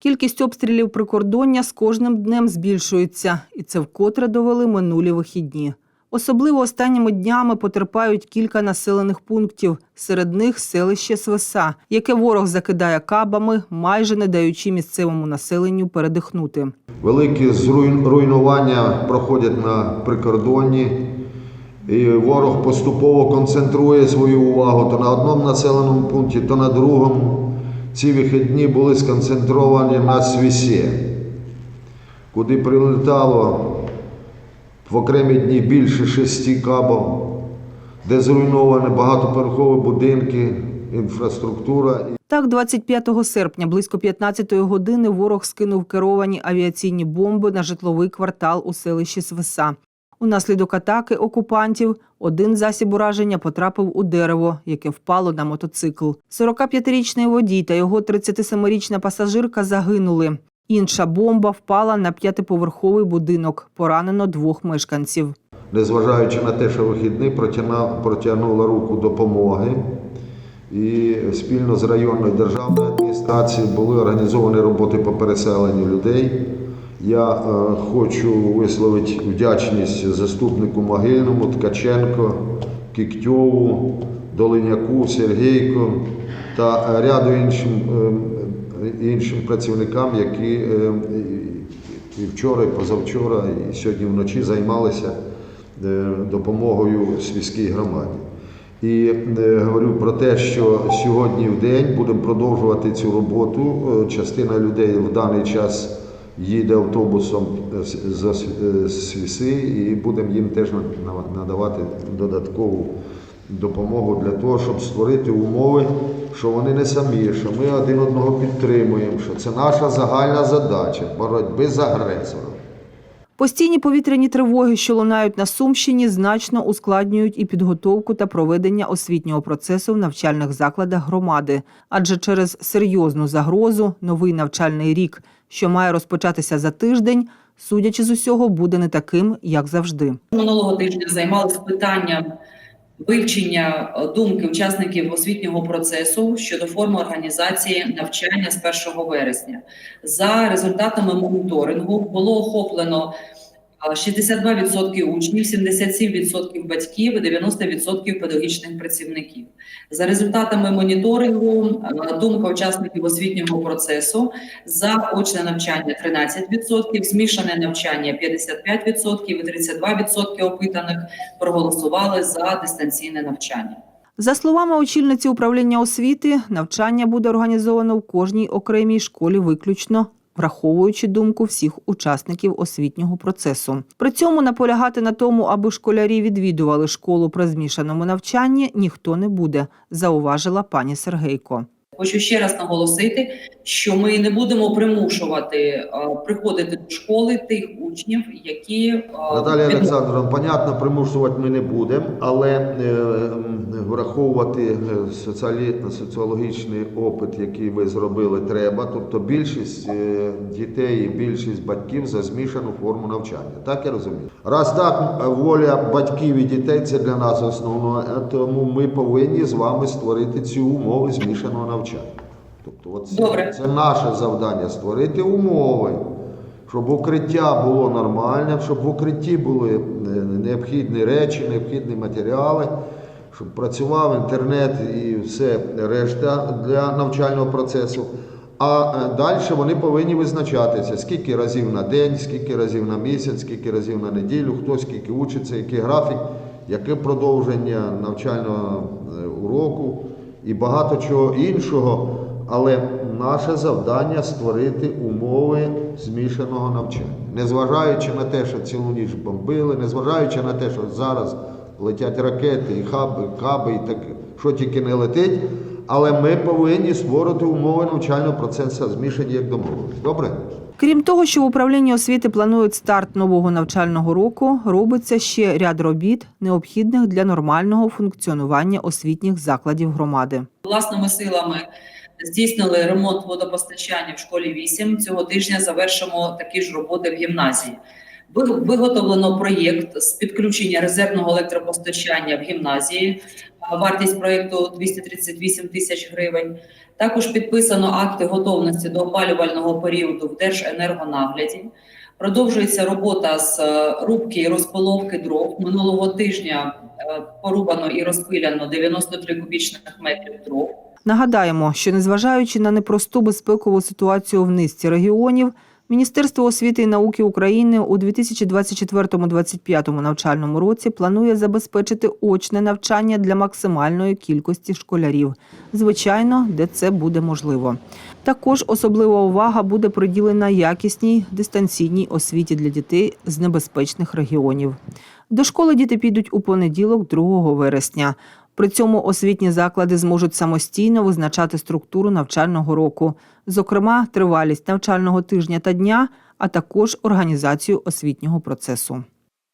Кількість обстрілів прикордоння з кожним днем збільшується, і це вкотре довели минулі вихідні. Особливо останніми днями потерпають кілька населених пунктів. Серед них селище Свеса, яке ворог закидає кабами, майже не даючи місцевому населенню передихнути. Великі руйнування проходять на прикордонні. І ворог поступово концентрує свою увагу то на одному населеному пункті, то на другому. Ці вихідні були сконцентровані на Свісі, куди прилетало в окремі дні більше шести кабів, де зруйновані багатоповерхові будинки, інфраструктура. Так, 25 серпня близько 15-ї години ворог скинув керовані авіаційні бомби на житловий квартал у селищі Свеса. Унаслідок атаки окупантів один засіб ураження потрапив у дерево, яке впало на мотоцикл. 45-річний водій та його 37-річна пасажирка загинули. Інша бомба впала на п'ятиповерховий будинок. Поранено двох мешканців. незважаючи на те, що протягна- протягнула руку допомоги. І спільно з районною державною адміністрацією були організовані роботи по переселенню людей. Я е, хочу висловити вдячність заступнику Могильному, Ткаченко, Кіктьову, Долиняку, Сергійко та ряду іншим, е, іншим працівникам, які е, і вчора, і позавчора, і сьогодні вночі займалися допомогою свійській громаді. І говорю про те, що сьогодні в день будемо продовжувати цю роботу. Частина людей в даний час їде автобусом е, з- з Свіси, і будемо їм теж на- на- надавати додаткову допомогу для того, щоб створити умови, що вони не самі, що ми один одного підтримуємо, що це наша загальна задача боротьби з агресором. Постійні повітряні тривоги, що лунають на Сумщині, значно ускладнюють і підготовку та проведення освітнього процесу в навчальних закладах громади. Адже через серйозну загрозу новий навчальний рік, що має розпочатися за тиждень, судячи з усього, буде не таким, як завжди. Минулого тижня займалися питанням вивчення е, думки учасників освітнього процесу щодо форми організації навчання з 1 вересня. За результатами моніторингу було охоплено 62% учнів, 77% батьків і 90% педагогічних працівників. За результатами моніторингу, думка учасників освітнього процесу за очне навчання 13%, змішане навчання 55% і 32% опитаних проголосували за дистанційне навчання. За словами очільниці управління освіти, навчання буде організовано в кожній окремій школі виключно. Враховуючи думку всіх учасників освітнього процесу, при цьому наполягати на тому, аби школярі відвідували школу при змішаному навчанні, ніхто не буде, зауважила пані Сергейко. Хочу ще раз наголосити, що ми не будемо примушувати е, приходити до школи тих учнів, які е, Наталія від- Олександровна, понятно, примушувати ми не будемо, але е, враховувати соціалі, соціологічний опит, який ви зробили, треба. Тобто більшість дітей і більшість батьків за змішану форму навчання. Так я розумію. Раз так, воля батьків і дітей це для нас основно, е, тому ми повинні з вами створити ці умови змішаного навчання. Тобто, от це, Добре. це наше завдання створити умови щоб укриття було нормальне, щоб в укритті були е, необхідні речі, необхідні матеріали, щоб працював інтернет і все решта для навчального процесу. А е, далі вони повинні визначатися, скільки разів на день, скільки разів на місяць, скільки разів на неділю, хто скільки учиться, який графік, яке продовження навчального е, уроку і багато чого іншого. Але наше завдання створити умови змішаного навчання, незважаючи на те, що цілу ніч бомбили, незважаючи на те, що зараз летять ракети і хаби, каби, і так що тільки не летить. Але ми повинні створити умови навчального процесу змішані як домовились. Добре? Крім того, що в управлінні освіти планують старт нового навчального року, робиться ще ряд робіт, необхідних для нормального функціонування освітніх закладів громади. власними силами здійснили ремонт водопостачання в школі 8. Цього тижня завершимо такі ж роботи в гімназії. Виготовлено проєкт з підключення резервного електропостачання в гімназії. Вартість проєкту 238 тисяч гривень. Також підписано акти готовності до опалювального періоду в Держенергонагляді. Продовжується робота з е, рубки і розпиловки дров. Минулого тижня е, порубано і розпиляно 93 кубічних метрів дров. Нагадаємо, що незважаючи на непросту безпекову ситуацію в низці регіонів, Міністерство освіти і науки України у 2024-2025 навчальному році планує забезпечити очне навчання для максимальної кількості школярів, звичайно, де це буде можливо. Також особлива увага буде приділена якісній дистанційній освіті для дітей з небезпечних регіонів. До школи діти підуть у понеділок, 2 вересня. При цьому освітні заклади зможуть самостійно визначати структуру навчального року, зокрема, тривалість навчального тижня та дня, а також організацію освітнього процесу.